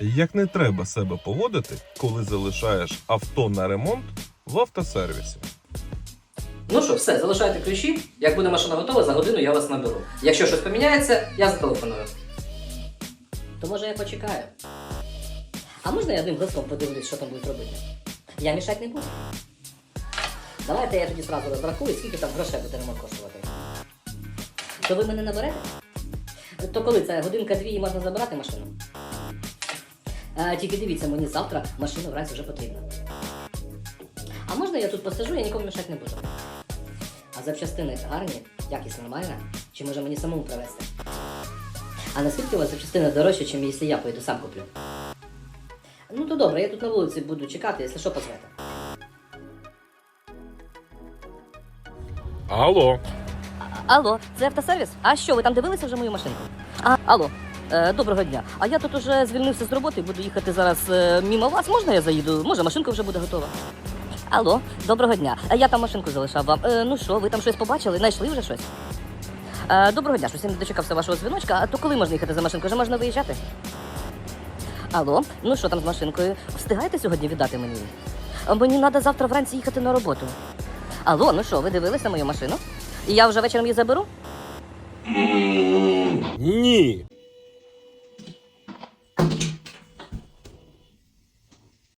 Як не треба себе поводити, коли залишаєш авто на ремонт в автосервісі. Ну що, все, залишайте ключі. Як буде машина готова, за годину я вас наберу. Якщо щось поміняється, я зателефоную. То може я почекаю. А можна я одним глазком подивлюсь, що там будуть робити? Я мішати не буду. Давайте я тоді зразу розрахую, скільки там грошей буде ремонт коштувати. То ви мене наберете? То коли це годинка-дві і можна забирати машину? А, тільки дивіться, мені завтра машина вранці вже потрібна. А можна я тут посижу, я нікому мішати не буду. А запчастини гарні, якість нормальна, чи може мені самому привезти? А наскільки у вас запчастини дорожче, ніж якщо я поїду сам куплю? Ну то добре, я тут на вулиці буду чекати, якщо що позвете. Алло, Алло, це автосервіс? А що, ви там дивилися вже мою машинку? А, алло, е, доброго дня. А я тут уже звільнився з роботи, буду їхати зараз е, мимо вас. Можна я заїду? Може, машинка вже буде готова. Алло, доброго дня. Е, Я там машинку залишав вам. Е, ну що, ви там щось побачили? Знайшли вже щось? Е, доброго дня, щось я не дочекався вашого дзвіночка. А то коли можна їхати за машинкою? Вже можна виїжджати? Алло, ну що там з машинкою? Встигаєте сьогодні віддати мені? Мені треба завтра вранці їхати на роботу. Алло, ну що, ви дивилися мою машину? І я вже вечором її заберу? ні.